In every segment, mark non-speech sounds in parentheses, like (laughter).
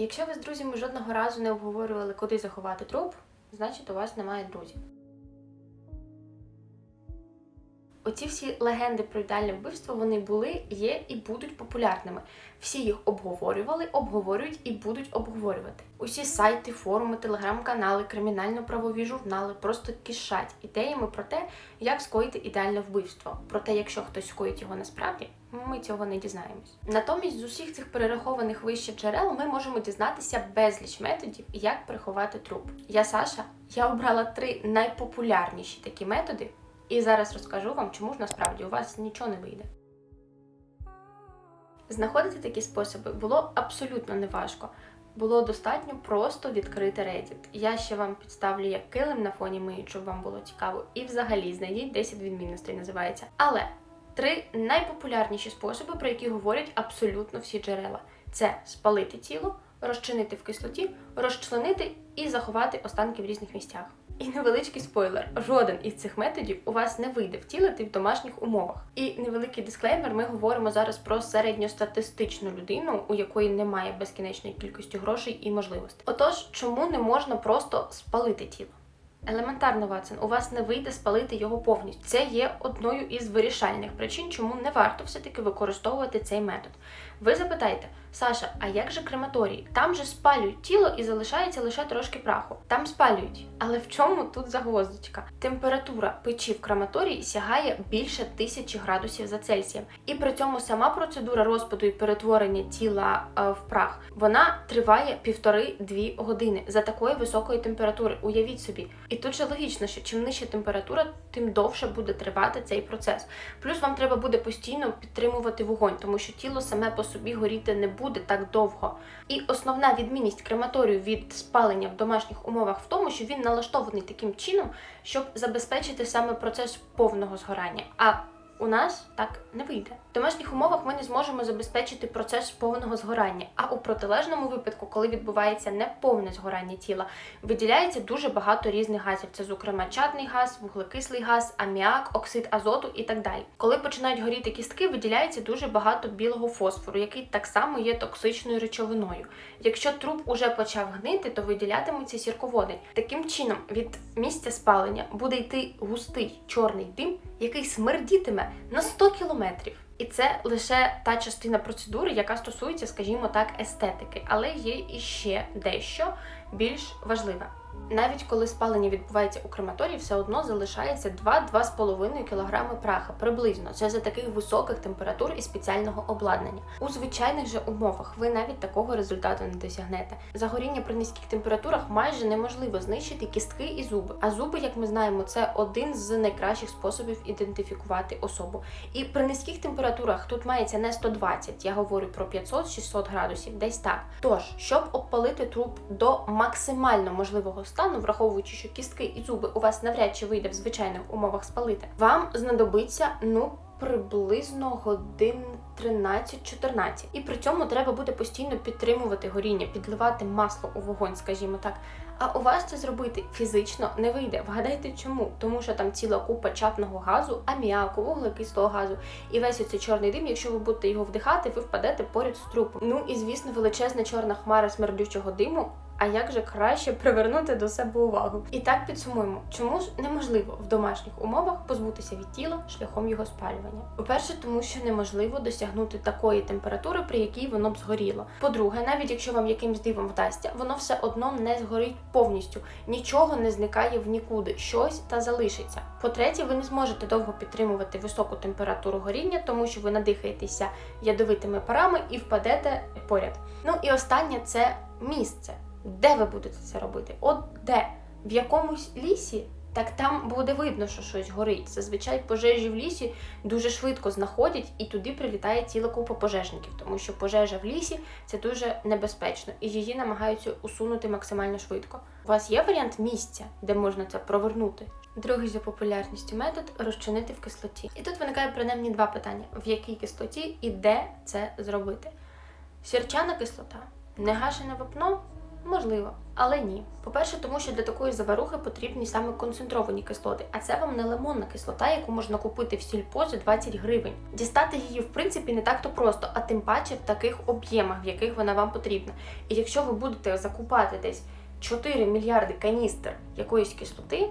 Якщо ви з друзями жодного разу не обговорювали, куди заховати труп, значить у вас немає друзів. Оці всі легенди про ідеальне вбивство вони були, є і будуть популярними. Всі їх обговорювали, обговорюють і будуть обговорювати. Усі сайти, форуми, телеграм-канали, кримінально-правові журнали просто кишать ідеями про те, як скоїти ідеальне вбивство. Проте, якщо хтось скоїть його насправді, ми цього не дізнаємось. Натомість з усіх цих перерахованих вище джерел ми можемо дізнатися безліч методів, як приховати труп. Я Саша, я обрала три найпопулярніші такі методи, і зараз розкажу вам, чому ж насправді у вас нічого не вийде. Знаходити такі способи було абсолютно неважко. Було достатньо просто відкрити Reddit. Я ще вам підставлю як килим на фоні миють, щоб вам було цікаво. І взагалі знайдіть 10 відмінностей називається. Але три найпопулярніші способи, про які говорять абсолютно всі джерела: це спалити тіло, розчинити в кислоті, розчленити і заховати останки в різних місцях. І невеличкий спойлер: жоден із цих методів у вас не вийде втілити в домашніх умовах. І невеликий дисклеймер: ми говоримо зараз про середньостатистичну людину, у якої немає безкінечної кількості грошей і можливостей. Отож, чому не можна просто спалити тіло? Елементарно, Ватсон, у вас не вийде спалити його повністю. Це є одною із вирішальних причин, чому не варто все-таки використовувати цей метод. Ви запитаєте, Саша, а як же крематорії? Там же спалюють тіло і залишається лише трошки праху. Там спалюють. Але в чому тут загвоздочка? Температура печі в крематорії сягає більше тисячі градусів за Цельсієм. І при цьому сама процедура розпаду і перетворення тіла е, в прах вона триває півтори-дві години за такої високої температури. Уявіть собі. І тут же логічно, що чим нижча температура, тим довше буде тривати цей процес. Плюс вам треба буде постійно підтримувати вогонь, тому що тіло саме по собі горіти не буде так довго. І основна відмінність крематорію від спалення в домашніх умовах в тому, що він налаштований таким чином, щоб забезпечити саме процес повного згорання. А у нас так не вийде. В домашніх умовах ми не зможемо забезпечити процес повного згорання. А у протилежному випадку, коли відбувається неповне згорання тіла, виділяється дуже багато різних газів. Це, зокрема, чадний газ, вуглекислий газ, аміак, оксид азоту і так далі. Коли починають горіти кістки, виділяється дуже багато білого фосфору, який так само є токсичною речовиною. Якщо труп уже почав гнити, то виділятимуться сірководи. Таким чином, від місця спалення буде йти густий чорний дим, який смердітиме на 100 кілометрів. І це лише та частина процедури, яка стосується, скажімо так, естетики, але є іще дещо більш важливе. Навіть коли спалення відбувається у крематорії, все одно залишається 2-2,5 кг праха приблизно. Це за таких високих температур і спеціального обладнання. У звичайних же умовах ви навіть такого результату не досягнете. Загоріння при низьких температурах майже неможливо знищити кістки і зуби. А зуби, як ми знаємо, це один з найкращих способів ідентифікувати особу. І при низьких температурах тут мається не 120, я говорю про 500-600 градусів, десь так. Тож, щоб обпалити труп до максимально можливого стану, враховуючи, що кістки і зуби у вас навряд чи вийде в звичайних умовах спалити, вам знадобиться ну. Приблизно годин 13-14. І при цьому треба буде постійно підтримувати горіння, підливати масло у вогонь, скажімо так. А у вас це зробити фізично не вийде. Вгадайте чому? Тому що там ціла купа чапного газу, аміаку, вуглекислого газу. І весь оцей чорний дим, якщо ви будете його вдихати, ви впадете поряд з трупом. Ну і звісно, величезна чорна хмара смердючого диму. А як же краще привернути до себе увагу? І так підсумуємо, чому ж неможливо в домашніх умовах позбутися від тіла шляхом його спалювання? По-перше, тому що неможливо досягнути такої температури, при якій воно б згоріло. По-друге, навіть якщо вам якимсь дивом вдасться, воно все одно не згорить повністю, нічого не зникає в нікуди, щось та залишиться. По-третє, ви не зможете довго підтримувати високу температуру горіння, тому що ви надихаєтеся ядовитими парами і впадете поряд. Ну і останнє це місце. Де ви будете це робити? От де? В якомусь лісі? Так там буде видно, що щось горить. Зазвичай пожежі в лісі дуже швидко знаходять, і туди прилітає ціла купа пожежників, тому що пожежа в лісі це дуже небезпечно, і її намагаються усунути максимально швидко. У вас є варіант місця, де можна це провернути? Другий за популярністю метод розчинити в кислоті. І тут виникає принаймні два питання: в якій кислоті і де це зробити? Сірчана кислота, негашене вапно Можливо, але ні. По-перше, тому що для такої заварухи потрібні саме концентровані кислоти, а це вам не лимонна кислота, яку можна купити в сільпо за 20 гривень. Дістати її, в принципі, не так то просто, а тим паче в таких об'ємах, в яких вона вам потрібна. І якщо ви будете закупати десь 4 мільярди каністр якоїсь кислоти.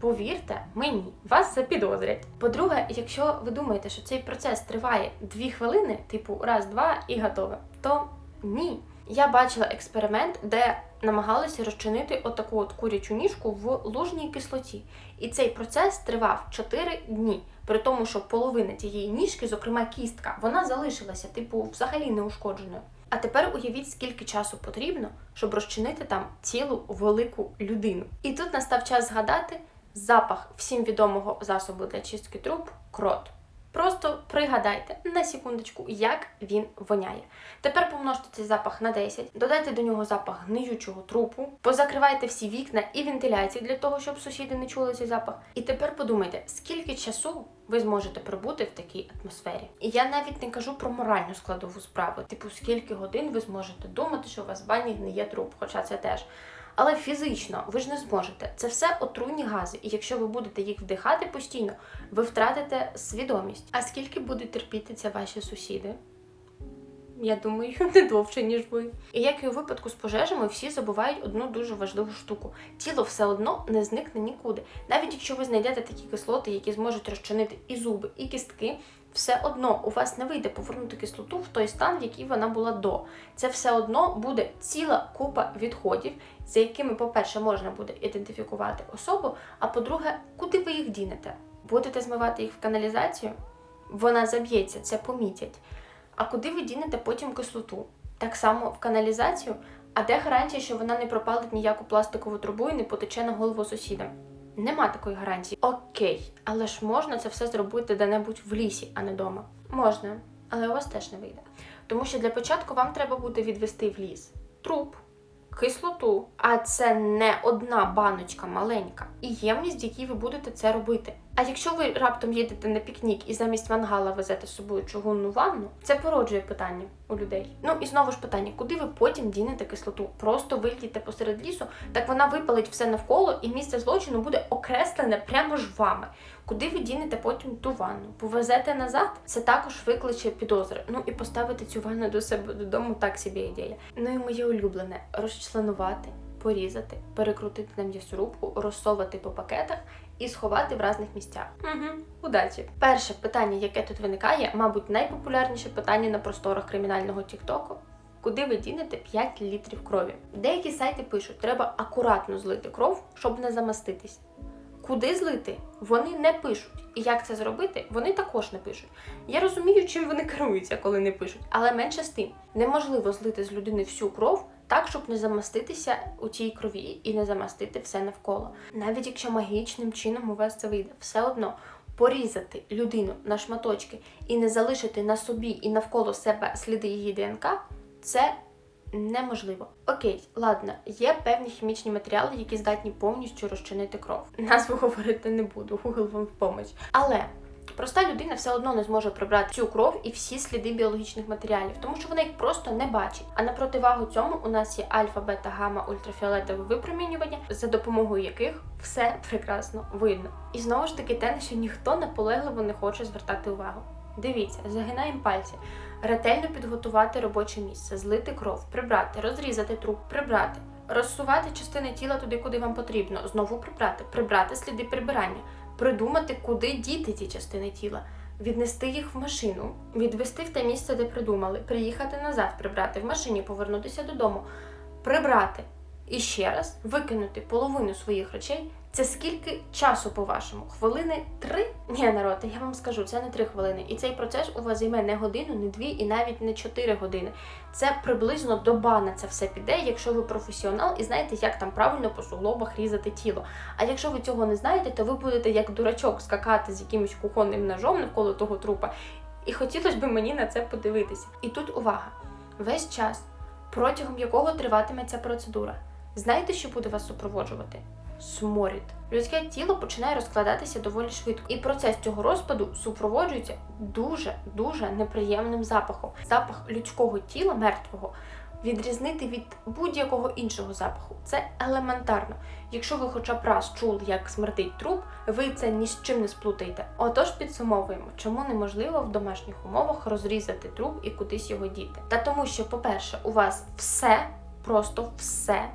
Повірте мені, вас запідозрять. По-друге, якщо ви думаєте, що цей процес триває 2 хвилини, типу раз-два і готове, то ні. Я бачила експеримент, де намагалися розчинити отаку от курячу ніжку в лужній кислоті. І цей процес тривав 4 дні. При тому, що половина тієї ніжки, зокрема кістка, вона залишилася, типу, взагалі неушкодженою. А тепер уявіть, скільки часу потрібно, щоб розчинити там цілу велику людину. І тут настав час згадати запах всім відомого засобу для чистки труб крот. Просто пригадайте на секундочку, як він воняє. Тепер помножте цей запах на 10, додайте до нього запах гниючого трупу, позакривайте всі вікна і вентиляції для того, щоб сусіди не чули цей запах. І тепер подумайте, скільки часу ви зможете пробути в такій атмосфері. І я навіть не кажу про моральну складову справи, типу скільки годин ви зможете думати, що у вас в бані гниє труп, хоча це теж. Але фізично ви ж не зможете. Це все отруйні гази, і якщо ви будете їх вдихати постійно, ви втратите свідомість. А скільки будуть терпіти це ваші сусіди? Я думаю, (laughs) не довше, ніж ви. І як і у випадку з пожежами, всі забувають одну дуже важливу штуку: тіло все одно не зникне нікуди. Навіть якщо ви знайдете такі кислоти, які зможуть розчинити і зуби, і кістки, все одно у вас не вийде повернути кислоту в той стан, в який вона була до. Це все одно буде ціла купа відходів, за якими, по-перше, можна буде ідентифікувати особу, а по-друге, куди ви їх дінете? Будете змивати їх в каналізацію? Вона заб'ється, це помітять. А куди ви дінете потім кислоту? Так само в каналізацію, а де гарантія, що вона не пропалить ніяку пластикову трубу і не потече на голову сусідам? Нема такої гарантії. Окей, але ж можна це все зробити де-небудь в лісі, а не вдома. Можна, але у вас теж не вийде. Тому що для початку вам треба буде відвести в ліс труп, кислоту, а це не одна баночка маленька, і ємність, в якій ви будете це робити. А якщо ви раптом їдете на пікнік і замість мангала везете з собою чугунну ванну, це породжує питання у людей. Ну і знову ж питання, куди ви потім дінете кислоту? Просто вильдіте посеред лісу, так вона випалить все навколо, і місце злочину буде окреслене прямо ж вами. Куди ви дінете потім ту ванну? Повезете назад? Це також викличе підозри. Ну і поставити цю ванну до себе додому так собі ідея. Ну і моє улюблене розчленувати, порізати, перекрутити на м'ясорубку, розсовати по пакетах і сховати в різних місцях. Угу, удачі. Перше питання, яке тут виникає, мабуть, найпопулярніше питання на просторах кримінального тіктоку. Куди ви дінете 5 літрів крові? Деякі сайти пишуть, треба акуратно злити кров, щоб не замаститись. Куди злити? Вони не пишуть. І як це зробити, вони також не пишуть. Я розумію, чим вони керуються, коли не пишуть, але менше з тим неможливо злити з людини всю кров так, щоб не замаститися у цій крові і не замастити все навколо. Навіть якщо магічним чином у вас це вийде, все одно порізати людину на шматочки і не залишити на собі і навколо себе сліди її ДНК, це неможливо. Окей, ладно, є певні хімічні матеріали, які здатні повністю розчинити кров. Назву говорити не буду, Google вам в помощь. Але проста людина все одно не зможе прибрати цю кров і всі сліди біологічних матеріалів, тому що вона їх просто не бачить. А на противагу цьому у нас є альфа, бета, гамма, ультрафіолетове випромінювання, за допомогою яких все прекрасно видно. І знову ж таки, те, на що ніхто наполегливо не хоче звертати увагу. Дивіться, загинаємо пальці. Ретельно підготувати робоче місце, злити кров, прибрати, розрізати труп, прибрати, розсувати частини тіла туди, куди вам потрібно, знову прибрати, прибрати сліди прибирання, придумати, куди діти ці частини тіла, віднести їх в машину, відвести в те місце, де придумали, приїхати назад, прибрати в машині, повернутися додому, прибрати і ще раз викинути половину своїх речей. Це скільки часу, по-вашому? Хвилини три? Ні, народ, я вам скажу, це не три хвилини. І цей процес у вас займе не годину, не дві і навіть не чотири години. Це приблизно доба на це все піде, якщо ви професіонал і знаєте, як там правильно по суглобах різати тіло. А якщо ви цього не знаєте, то ви будете як дурачок скакати з якимось кухонним ножом навколо того трупа. І хотілося б мені на це подивитися. І тут увага: весь час, протягом якого триватиме ця процедура. Знаєте, що буде вас супроводжувати? Сморід. Людське тіло починає розкладатися доволі швидко, і процес цього розпаду супроводжується дуже дуже неприємним запахом. Запах людського тіла мертвого відрізнити від будь-якого іншого запаху. Це елементарно. Якщо ви хоча б раз чули, як смердить труп, ви це ні з чим не сплутаєте. Отож підсумовуємо, чому неможливо в домашніх умовах розрізати труп і кудись його діти. Та тому, що, по-перше, у вас все, просто все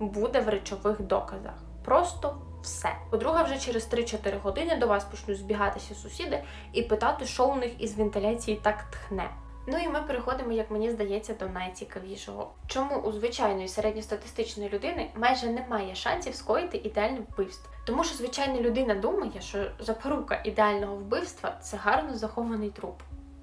буде в речових доказах. Просто все. По-друге, вже через 3-4 години до вас почнуть збігатися сусіди і питати, що у них із вентиляції так тхне. Ну і ми переходимо, як мені здається, до найцікавішого. Чому у звичайної середньостатистичної людини майже немає шансів скоїти ідеальне вбивство? Тому що звичайна людина думає, що запорука ідеального вбивства це гарно захований труп.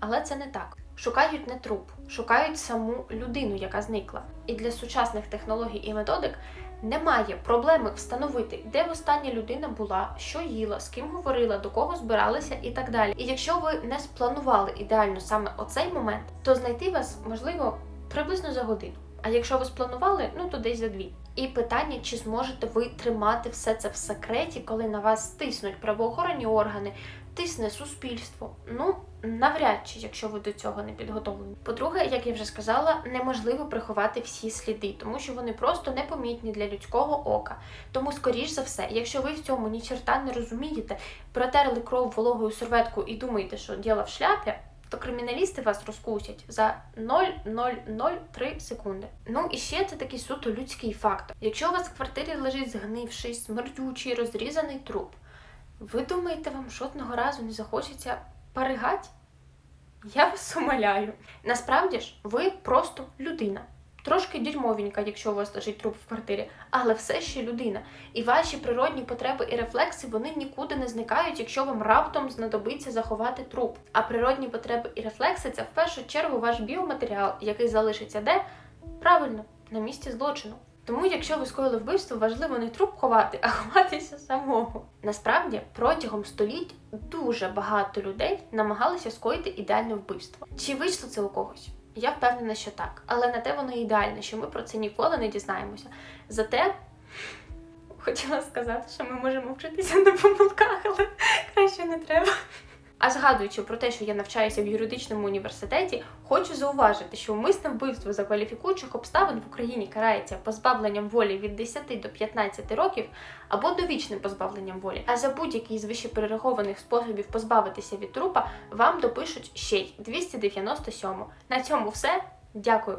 Але це не так. Шукають не труп, шукають саму людину, яка зникла. І для сучасних технологій і методик немає проблеми встановити, де остання людина була, що їла, з ким говорила, до кого збиралися і так далі. І якщо ви не спланували ідеально саме оцей момент, то знайти вас можливо приблизно за годину. А якщо ви спланували, ну то десь за дві. І питання, чи зможете ви тримати все це в секреті, коли на вас стиснуть правоохоронні органи, тисне суспільство. Ну навряд чи, якщо ви до цього не підготовлені. По-друге, як я вже сказала, неможливо приховати всі сліди, тому що вони просто непомітні для людського ока. Тому, скоріш за все, якщо ви в цьому ні черта не розумієте, протерли кров вологою серветкою і думаєте, що діло в шляпі. То криміналісти вас розкусять за 0,003 секунди. Ну і ще це такий суто людський фактор. Якщо у вас в квартирі лежить згнивший, смердючий, розрізаний труп, ви думаєте, вам жодного разу не захочеться поригать? Я вас умоляю. Насправді ж, ви просто людина. Трошки дерьмовенька, якщо у вас лежить труп в квартирі, але все ще людина. І ваші природні потреби і рефлекси вони нікуди не зникають, якщо вам раптом знадобиться заховати труп. А природні потреби і рефлекси це в першу чергу ваш біоматеріал, який залишиться де? Правильно, на місці злочину. Тому, якщо ви скоїли вбивство, важливо не труп ховати, а ховатися самого. Насправді, протягом століть дуже багато людей намагалися скоїти ідеальне вбивство. Чи вийшло це у когось? Я впевнена, що так. Але на те воно ідеальне, що ми про це ніколи не дізнаємося. Зате хотіла сказати, що ми можемо вчитися на помилках, але краще не треба. А згадуючи про те, що я навчаюся в юридичному університеті, хочу зауважити, що умисне вбивство за кваліфікуючих обставин в Україні карається позбавленням волі від 10 до 15 років або довічним позбавленням волі. А за будь-який з вище перерахованих способів позбавитися від трупа вам допишуть ще й 297. На цьому все. Дякую.